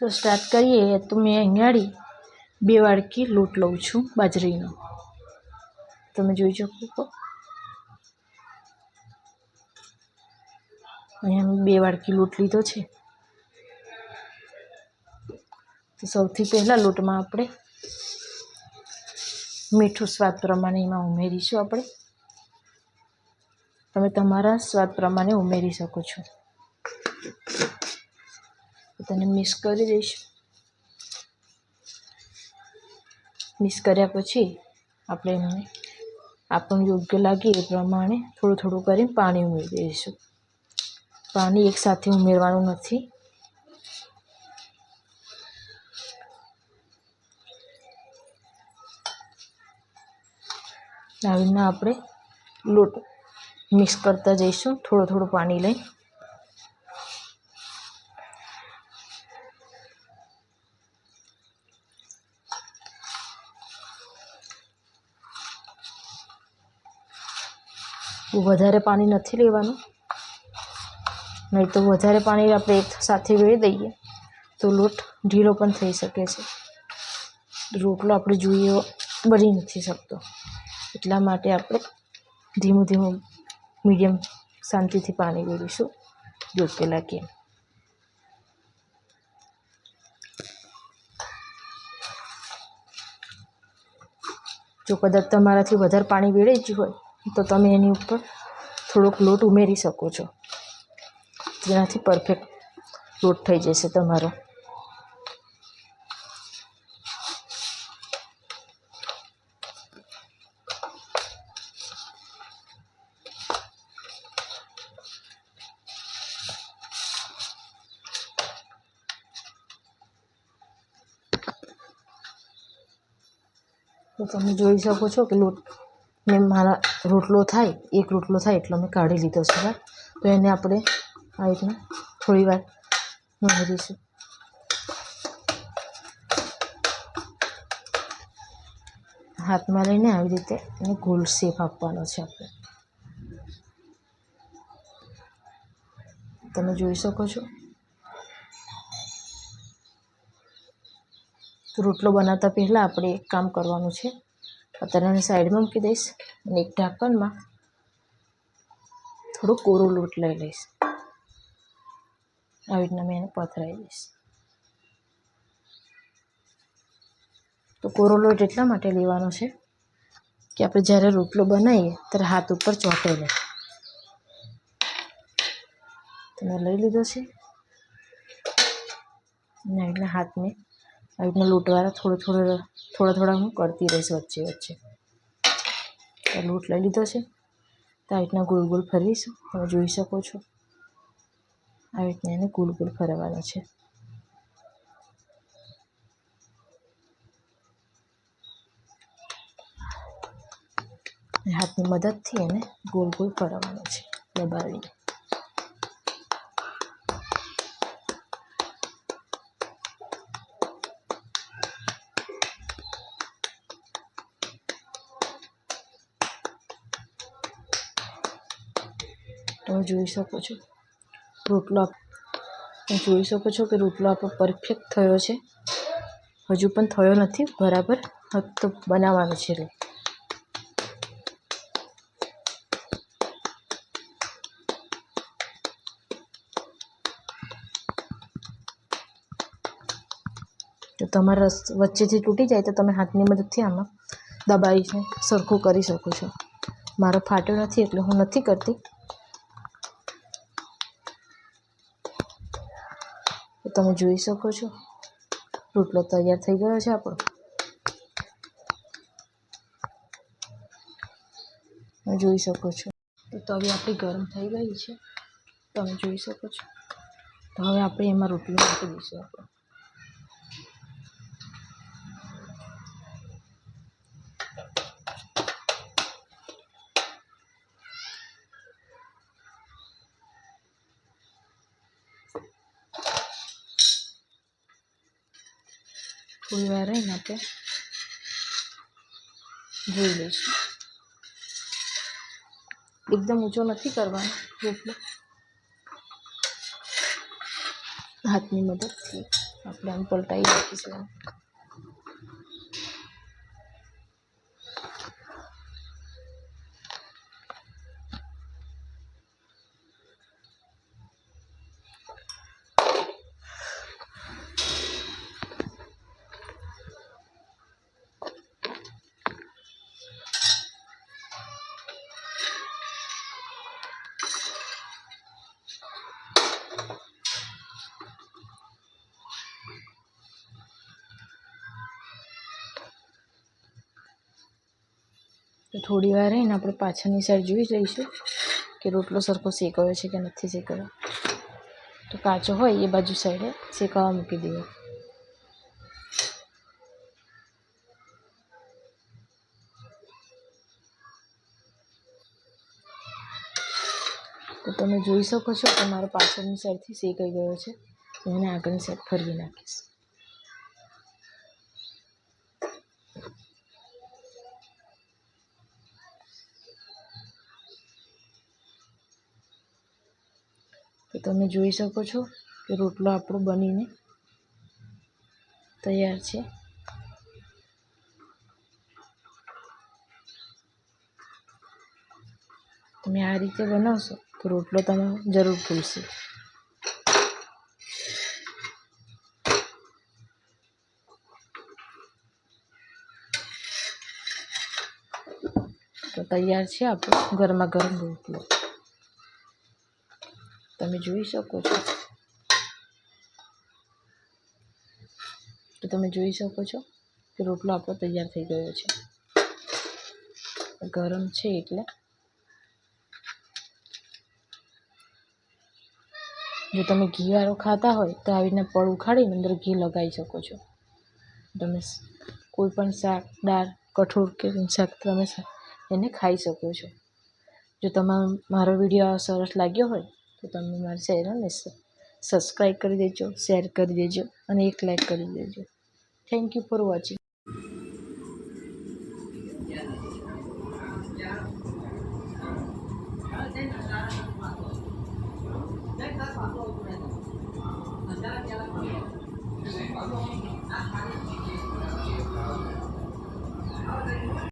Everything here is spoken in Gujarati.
તો સ્ટાર્ટ કરીએ. તો મેં અહીંયાળી બે વાડકી લોટ લઉં છું બાજરીનો. તમે જોઈ શકો અહીંયા બે વાડકી લોટ લીધો છે. તો સૌથી પહેલાં લોટમાં આપણે મીઠું સ્વાદ પ્રમાણે એમાં ઉમેરીશું આપણે. તમે તમારા સ્વાદ પ્રમાણે ઉમેરી શકો છો. તેને મિક્સ કરી દઈશું. મિક્સ કર્યા પછી આપણે એમને આપણને યોગ્ય લાગે એ પ્રમાણે થોડું થોડું કરીને પાણી ઉમેરી દઈશું. પાણી એકસાથે ઉમેરવાનું નથી. આવી રીતના આપણે લોટ મિક્સ કરતા જઈશું. થોડું થોડું પાણી લઈ. વધારે પાણી નથી લેવાનું. નહીં તો વધારે પાણી આપણે એક સાથે વેળી દઈએ તો લોટ ઢીલો પણ થઈ શકે છે. રોટલો આપણે જોઈએ બની નથી શકતો. એટલા માટે આપણે ધીમું ધીમું મીડિયમ શાંતિથી પાણી વેળીશું. દૂધ પહેલાં કે. જો કદાચ તમારાથી વધારે પાણી વેળાઈ ગયું હોય તો તમે એની ઉપર થોડોક લોટ ઉમેરી શકો છો. જેનાથી પરફેક્ટ લોટ થઈ જશે તમારો. તો તમે જોઈ શકો છો કે લોટ મેં મારા રોટલો થાય, એક રોટલો થાય એટલો મેં કાઢી લીધો છે, બરાબર? તો એને આપણે આ રીતના થોડી વાર ઉમેરીશું હાથમાં લઈને આવી રીતે એને ગોલ શેપ આપવાનો છે આપણે. તમે જોઈ શકો છો. રોટલો બનાવતા પહેલાં આપણે એક કામ કરવાનું છે. અત્યારે સાઈડમાં મૂકી દઈશ અને એક ઢાંકણમાં થોડો કોરો લોટ લઈ લઈશ. આવી રીતના મેં એને પથરાવી દઈશ. તો કોરો લોટ એટલા માટે લેવાનો છે કે આપણે જ્યારે રોટલો બનાવીએ ત્યારે હાથ ઉપર ચોંટે લે તમે લઈ લીધો છે. અને આવી રીતના હાથ મેં આવી રીતના લોટવાળા થોડો થોડો, થોડા થોડા હું કરતી રહીશ વચ્ચે વચ્ચે. લોટ લઈ લીધો છે. તો આવી રીતના ગોળ ગોળ ફરીશું. તમે જોઈ શકો છો. આવી રીતના એને ગોળ ગોળ ફરવાનો છે. હાથની મદદથી એને ગોળ ગોળ ફરવાનો છે. દબાવીને. તમે જોઈ શકો છો. રોટલો જોઈ શકો છો કે રોટલો આપણો પરફેક્ટ થયો છે. હજુ પણ થયો નથી. બરાબર? તો બનાવવાનો છે એટલે તો તમારા રસ વચ્ચેથી તૂટી જાય તો તમે હાથની મદદથી આમાં દબાવીને સરખું કરી શકો છો. મારો ફાટ્યો નથી એટલે હું નથી કરતી. તમે જોઈ શકો છો. રોટલો તૈયાર થઈ ગયો છે આપણો. જોઈ શકો છો. તો તવી આપણી ગરમ થઈ ગઈ છે. તમે જોઈ શકો છો. તો હવે આપણે એમાં રોટલી નાખી દઈશું આપણે. થોડી વાર રહીને આપણે જોઈ લઈશું. એકદમ ઊંચો નથી કરવાનો રોટલો હાથની મદદથી આપણે આમ પલટાવી નાખીશું થોડી વાર રહીને આપણે પાછળની સાઈડ જોઈ લઈશું કે રોટલો સરખો શેકાયો છે કે નથી શેકાયો. તો કાચો હોય એ બાજુ સાઈડે શેકાવા મૂકી દેવો તો તમે જોઈ શકો છો કે મારો પાછળની સાઈડથી શેકાઈ ગયો છે. એને આગળની સાઈડ ફરવી નાખીશ. તો તમે જોઈ શકો છો કે રોટલો આપણો બનીને તૈયાર છે. તમે આ રીતે બનાવશો તો રોટલો તમે જરૂર ભૂલશે તો તૈયાર છે આપણો ગરમા ગરમ રોટલો. તમે જોઈ શકો છો. તો તમે જોઈ શકો છો કે રોટલો આપણો તૈયાર થઈ ગયો છે. ગરમ છે એટલે. જો તમે ઘીવાળો ખાતા હોય તો આવીને પળ ઉખાડીને અંદર ઘી લગાવી શકો છો. તમે કોઈ પણ શાક, દાળ, કઠોળ કે શાક તમે એને ખાઈ શકો છો. જો તમારો મારો વીડિયો સરસ લાગ્યો હોય તો તમે મારી ચેનલને સબસ્ક્રાઈબ કરી દેજો શેર કરી દેજો અને એક લાઈક કરી દેજો. Thank you for watching